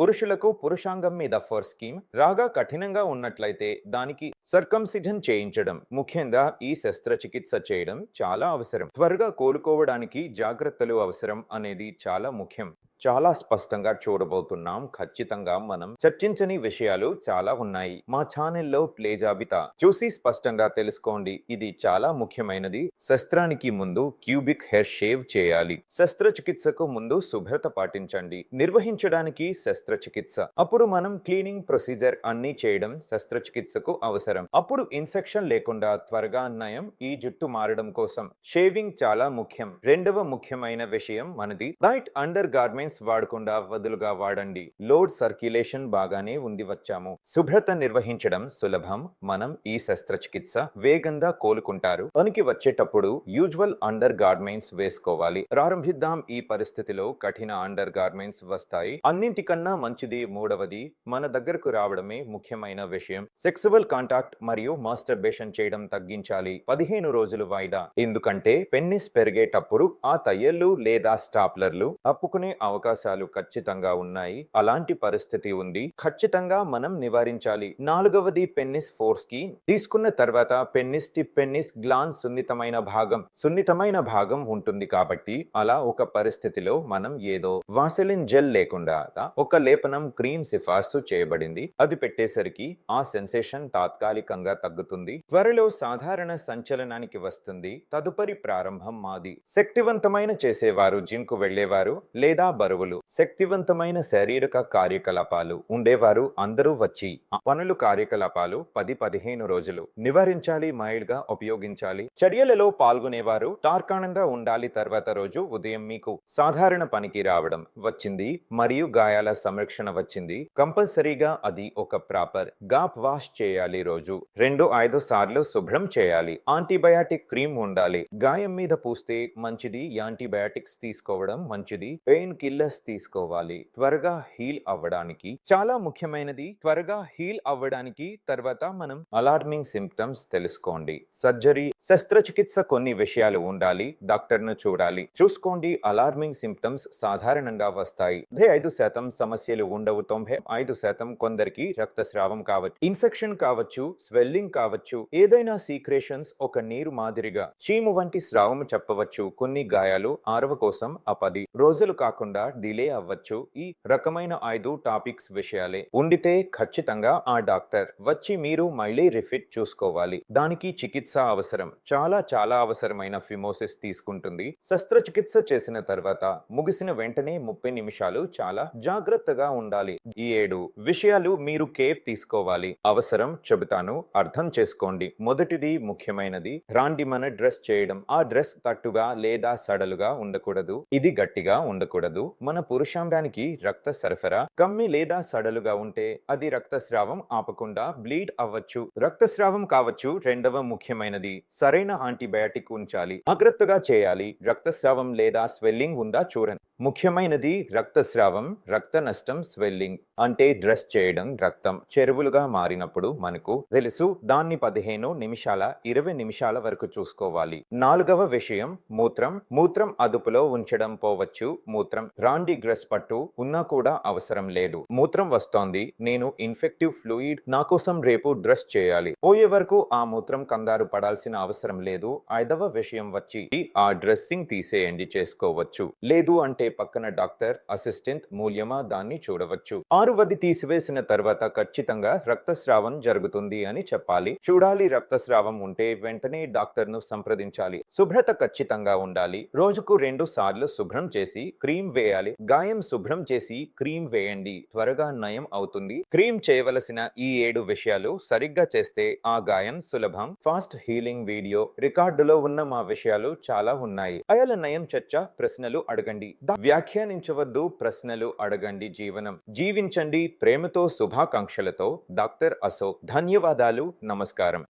పురుషులకు పురుషాంగం మీద for scheme రాగా కఠినంగా ఉన్నట్లయితే దానికి సర్కంసిజన్ చేయించడం ముఖ్యంగా ఈ శస్త్రచికిత్స చేయడం చాలా అవసరం. త్వరగా కోలుకోవడానికి జాగ్రత్తలు అవసరం అనేది చాలా ముఖ్యం. చాలా స్పష్టంగా చూడబోతున్నాం. ఖచ్చితంగా మనం చర్చించని విషయాలు చాలా ఉన్నాయి. మా ఛానల్లో ప్లే జాబితా. చూసి స్పష్టంగా తెలుసుకోండి. ఇది చాలా ముఖ్యమైనది. శస్త్రానికి ముందు క్యూబిక్ హెయిర్ షేవ్ చేయాలి. శస్త్రచికిత్సకు ముందు శుభ్రత పాటించండి. నిర్వహించడానికి శస్త్రచికిత్స. అప్పుడు మనం క్లీనింగ్ ప్రొసీజర్ అన్ని చేయడం శస్త్రచికిత్సకు అవసరం. అప్పుడు ఇన్ఫెక్షన్ లేకుండా త్వరగా నయం ఈ జుట్టు మారడం కోసం. షేవింగ్ చాలా ముఖ్యం. రెండవ ముఖ్యమైన విషయం మనది. లైట్ అండర్ గార్మెంట్స్ వాడకుండా వదులుగా వాడండి. లోడ్ సర్క్యులేషన్ బాగానే ఉంది వచ్చాము. శుభ్రత నిర్వహించడం సులభం. మనం ఈ శస్త్రచికిత్స వేగంగా కోలుకుంటారు. పనికి వచ్చేటప్పుడు యూజువల్ అండర్ గార్మెంట్స్ వేసుకోవాలి. ప్రారంభిద్దాం. ఈ పరిస్థితిలో కఠిన అండర్ గార్మెంట్స్ వస్తాయి. అన్నింటికన్నా మంచిది మూడవది మన దగ్గరకు రావడమే ముఖ్యమైన విషయం. సెక్సువల్ కాంటాక్ట్ మరియు మాస్టర్బేషన్ చేయడం తగ్గించాలి. పదిహేను రోజులు వాయిదా. ఎందుకంటే పెన్నిస్ పెరిగేటప్పుడు ఆ తయ్యళ్ళు లేదా స్టాప్లర్లు అప్పుకునే అవకాశాలు ఖచ్చితంగా ఉన్నాయి. అలాంటి పరిస్థితి ఉంది. ఖచ్చితంగా మనం నివారించాలి. నాలుగవది పెన్నిస్ ఫోర్స్కి తీసుకున్న తర్వాత పెన్నిస్ టి పెన్నిస్ గ్లాన్స్ సున్నితమైన భాగం సున్నితమైన భాగం ఉంటుంది కాబట్టి అలా ఒక పరిస్థితిలో మనం ఏదో వాసలిన్ జెల్ లేకుండా ఒక లేపనం క్రీమ్ సిఫార్సు చేయబడింది. అది పెట్టేసరికి ఆ సెన్సేషన్ తాత్కాలికంగా తగ్గుతుంది. త్వరలో సాధారణ సంచలనానికి వస్తుంది. తదుపరి ప్రారంభం మాది. శక్తివంతమైన చేసేవారు జిమ్కు వెళ్ళేవారు లేదా బరువులు శక్తివంతమైన శారీరక కార్యకలాపాలు ఉండేవారు. అందరూ వచ్చి పనులు కార్యకలాపాలు పది పదిహేను రోజులు నివారించాలి మైల్డ్గా ఉపయోగించాలి. చర్యలలో పాల్గొనేవారు. తార్కాణంగా ఉండాలి. తర్వాత రోజు ఉదయం మీకు సాధారణ పనికి రావడం వచ్చింది. మరియు గాయాల సంరక్షణ వచ్చింది. కంపల్సరీగా అది ఒక ప్రాపర్ గాప్ వాష్ చేయాలి రోజు. రెండు ఐదు సార్లు శుభ్రం చేయాలి. యాంటీబయాటిక్ క్రీమ్ ఉండాలి. గాయం మీద పూస్తే మంచిది. యాంటీబయాటిక్స్ తీసుకోవడం మంచిది. పెయిన్ కిల్లర్స్ తీసుకోవాలి త్వరగా హీల్ అవ్వడానికి. చాలా ముఖ్యమైనది త్వరగా హీల్ అవ్వడానికి తర్వాత మనం అలార్మింగ్ సిమ్టమ్స్ తెలుసుకోండి. సర్జరీ శస్త్రచికిత్స కొన్ని విషయాలు ఉండాలి డాక్టర్ను చూడాలి. చూసుకోండి అలార్మింగ్ సిమ్టమ్స్ సాధారణంగా వస్తాయి. అదే ఐదు శాతం సమస్యలు ఉండవు. తొంభై ఐదు శాతం కొందరికి రక్తస్రావం కావచ్చు ఇన్ఫెక్షన్ కావచ్చు స్వెల్లింగ్ కావచ్చు ఏదైనా సీక్రేషన్స్ ఒక నీరు మాదిరిగా. చీము వంటి స్రావం చెప్పవచ్చు. కొన్ని గాయాలు ఆరవ కోసం ఆ పది రోజులు కాకుండా డిలే అవ్వచ్చు. ఈ రకమైన ఐదు టాపిక్స్ విషయాలే. ఉండితే ఖచ్చితంగా ఆ డాక్టర్ వచ్చి మీరు మళ్ళీ రిఫిట్ చూసుకోవాలి. దానికి చికిత్స అవసరం. చాలా చాలా అవసరమైన ఫిమోసిస్ తీసుకుంటుంది. శస్త్రచికిత్స చేసిన తర్వాత ముగిసిన వెంటనే ముప్పై నిమిషాలు చాలా జాగ్రత్తగా ఉండాలి. ఈ ఏడు విషయాలు మీరు కేర్ తీసుకోవాలి. అవసరం చెబుతాను. అర్థం చేసుకోండి. మొదటిది ముఖ్యమైనది. రాండి మన డ్రెస్ చేయడం. ఆ డ్రెస్ తట్టుగా లేదా సడలుగా ఉండకూడదు. ఇది గట్టిగా ఉండకూడదు. మన పురుషాంగానికి రక్త సరఫరా కమ్మి లేదా సడలుగా ఉంటే అది రక్తస్రావం ఆపకుండా బ్లీడ్ అవ్వచ్చు. రక్తస్రావం కావచ్చు రెండవ ముఖ్యమైనది. సరైన యాంటీబయాటిక్ ఉంచాలి. జాగ్రత్తగా చేయాలి. రక్తస్రావం లేదా స్వెల్లింగ్ ఉందా చూడండి. ముఖ్యమైనది రక్తస్రావం రక్త నష్టం స్వెల్లింగ్. అంటే డ్రెస్ చేయడం రక్తం చెరువులుగా మారినప్పుడు మనకు తెలుసు. దాన్ని పదిహేను నిమిషాల ఇరవై నిమిషాల వరకు చూసుకోవాలి. నాలుగవ విషయం మూత్రం. మూత్రం అదుపులో ఉంచడం పోవచ్చు. మూత్రం రాండి గ్రెస్ పట్టు ఉన్నా కూడా అవసరం లేదు. మూత్రం వస్తోంది. నేను ఇన్ఫెక్టివ్ ఫ్లూయిడ్ నా కోసం రేపు డ్రెస్ చేయాలి. పోయే వరకు ఆ మూత్రం కందారు పడాల్సిన అవసరం లేదు. ఐదవ విషయం వచ్చి ఆ డ్రెస్సింగ్ తీసేయండి చేసుకోవచ్చు. లేదు అంటే పక్కన డాక్టర్ అసిస్టెంట్ మూల్యమా దాన్ని చూడవచ్చు. ఆరువది తీసివేసిన తర్వాత ఖచ్చితంగా రక్తస్రావం జరుగుతుంది అని చెప్పాలి. చూడాలి రక్తస్రావం ఉంటే వెంటనే డాక్టర్ను సంప్రదించాలి. శుభ్రత ఖచ్చితంగా ఉండాలి. రోజుకు రెండు సార్లు శుభ్రం చేసి క్రీమ్ వేయాలి. గాయం శుభ్రం చేసి క్రీమ్ వేయండి. త్వరగా నయం అవుతుంది. క్రీమ్ చేయవలసిన ఈ ఏడు విషయాలు సరిగ్గా చేస్తే ఆ గాయం సులభం. ఫాస్ట్ హీలింగ్ వీడియో రికార్డులో ఉన్న మా విషయాలు చాలా ఉన్నాయి. అయల నయం చర్చ ప్రశ్నలు అడగండి. వ్యాఖ్యానించవద్దు. ప్రశ్నలు అడగండి జీవనం. జీవించ జీవించండి ప్రేమతో శుభాకాంక్షలతో డాక్టర్ అశోక్. ధన్యవాదాలు. నమస్కారం.